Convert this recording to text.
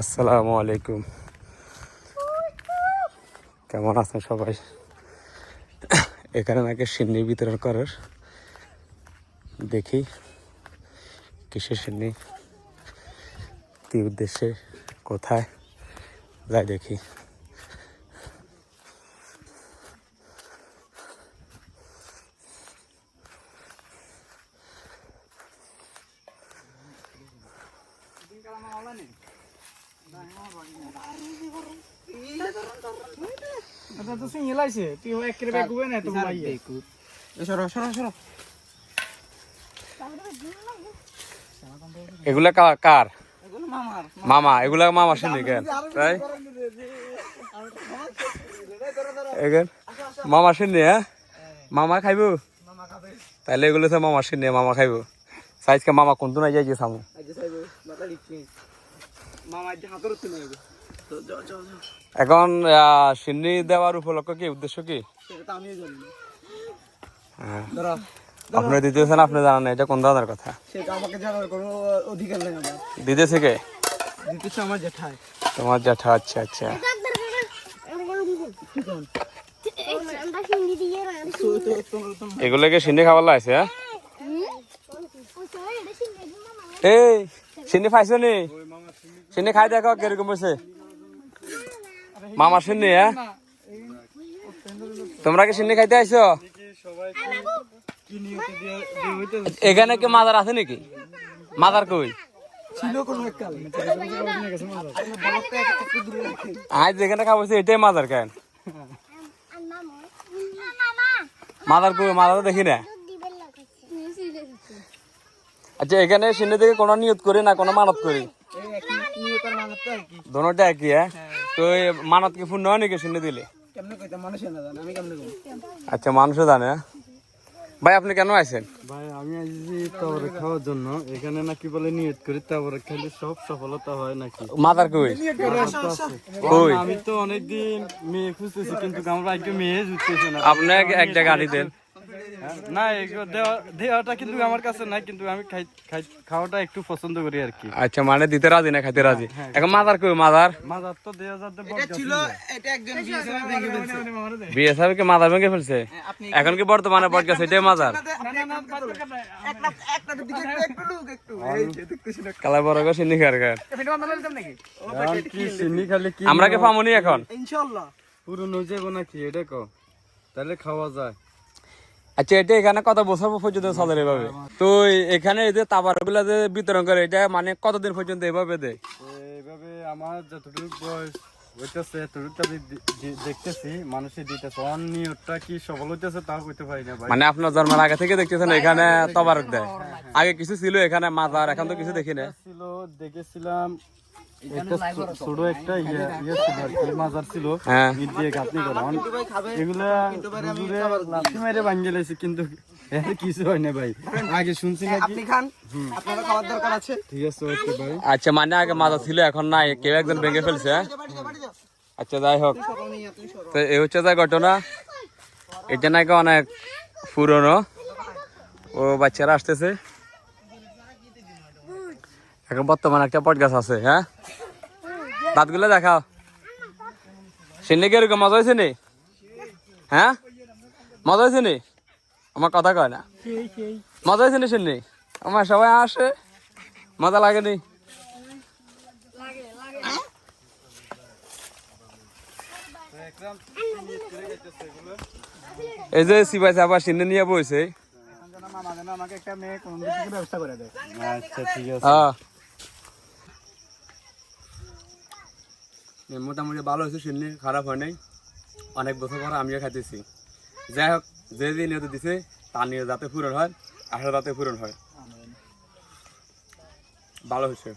আসসালামু আলাইকুম। কেমন আছেন সবাই? এখানে নাকি সিন্নি বিতরণ করার। দেখি কিসের সিন্নি? কি উদ্দেশ্যে? কোথায়? যাই দেখি। এটা তো সিঙ্গেল আছে তুই এক করে ব্যাগ গুবে না তো ভাই সরো সরো সরো। এগুলা কা- কার? মামা এগুলা মামা কেন? তাই? এগেন? মামা হ্যাঁ? মামা খাইবো? তাহলে এগুলো তো মামা সিন্নি মামা খাইবো। সাইজকে মামা কোনটো নাই যাই সামু। আজ এখন আহ, সিন্নি দেওয়ার উপলক্ষ কি? উদ্দেশ্য কি? হ্যাঁ। আপনি দিতেছেন আপনি জানেন এটা কোন ধরনের কথা? সেটা আমাকে জানার কোনো অধিকার নেই আমার। দিতেছে কে? দিতেছে আমার জেঠাই। তোমার জ্যাঠা আচ্ছা আচ্ছা। এগুলোকে সিন্নি খাবার লাগছে হ্যাঁ? এই সিন্নি পাইছো নি? সিন্নি খাই দেখো কীরকম হয়েছে। মামার সিন্নি হ্যাঁ? তোমরা কি সিন্নি খাইতে আইছো? এখানে কি মাদার আছে নাকি? মাদার কই? আজ যেখানে খাব এটাই মাদার কেন? মাদার কই? মাদার দেখি না। আচ্ছা এখানে সিন্নি থেকে কোনো নিয়ত করি না, কোনো মানত করি? দোনোটা একই হ্যাঁ? তো এই মানত কি পূর্ণ হয় নাকি সিন্নি দিলে? কেমনে কইতে মানুষে না জানে আমি কেমনে কই আচ্ছা মানুষও জানে হ্যাঁ? ভাই আপনি কেন আইছেন? ভাই আমি আসছি তাবরে খাওয়ার জন্য। এখানে নাকি বলে নিয়ত করি তাবরে খাইলে সব সফলতা হয় নাকি? মাদার কই? কই? আমি তো অনেকদিন মেয়ে খুঁজতেছি কিন্তু আমার ভাগ্যে মেয়ে জুটতেছে না। আপনি এক- জায়গা আনি দেন। না এগুলো দেওয়া দেওয়াটা কিন্তু আমার কাছে নাই কিন্তু আমি খাই খাই খাওয়াটা একটু পছন্দ করি আর কি। আচ্ছা মানে দিতে রাজি না খাইতে রাজি? এখন মাদার কই মাদার? মাজার তো দেওয়া যাতে বড় ছিল এটা একজন বিয়ে করে ভেঙে ফেলছে। বিয়ে সাহেব কি মাদার ভেঙে ফেলছে? আপনি এখন কি বর্তমানে বট গেছে এটাই মাদার? কালা বড় সিন্নি খার খার আমরা কি পামনি এখন? ইনশাআল্লাহ। পুরো নই যাব নাকি এটা কো? তাহলে খাওয়া যায়। আচ্ছা এটা এখানে কত বছর পর্যন্ত চলে এভাবে তো এখানে এই যে তাবারগুলা যে বিতরণ করে এটা মানে কতদিন পর্যন্ত এভাবে দেয়? এইভাবে আমার যতটুকু বয়স হইতেছে এতটুকু আমি দেখতেছি মানুষের দিতেছে। নিয়তটা কি সফল হইতেছে তাও কইতে পারি না মানে আপনার জন্মের আগে থেকে দেখতেছেন এখানে তবারক দেয় আগে কিছু ছিল এখানে মাজার এখন তো কিছু দেখি না। ছিল দেখেছিলাম ছোট একটা ইয়ে ইয়ে ছিল আর কি, মাজার ছিল হ্যাঁ ইট দিয়ে গাঁথনি করা অন- ভাই খাবে এগুলা হুজুরে মেরে ভাঙিয়ে লাইছে কিন্তু কিছু হয় না ভাই আগে শুনছি নাকি আপনি খান আপনারা খাওয়ার দরকার আছে ঠিক আছে ওকে ভাই আচ্ছা মানে আগে মাজার ছিল এখন নাই কেউ একজন ভেঙে ফেলছে হ্যাঁ? আচ্ছা যাই হোক তো এই হচ্ছে যা ঘটনা এটা নাকি অনেক পুরনো ও বাচ্চারা আসতেছে এখন বর্তমানে একটা পট গাছ আছে হ্যাঁ দাঁতগুলো দেখাও। সিন্নি কি এরকম মজা হয়েছে নি? হ্যাঁ? মজা হয়েছে নি? আমার কথা কয় না। মজা হয়েছে নি সিন্নি? আমার সবাই আসে। মজা লাগেনি এই যে সিপাই সাপা সিন্নি নিয়ে বইছে। মামা আমাকে একটা মেয়ে কোন ব্যবস্থা করে দেয়। আচ্ছা ঠিক আছে। মোটামুটি ভালো হয়েছে সিন্নি খারাপ হয় নাই। অনেক বছর পর আমিও খাইতেছি। যাই হোক যে যে নিয়ত দিছে তা নিয়ে যাতে পূরণ হয় আশা যাতে পূরণ হয়। ভালো হয়েছে।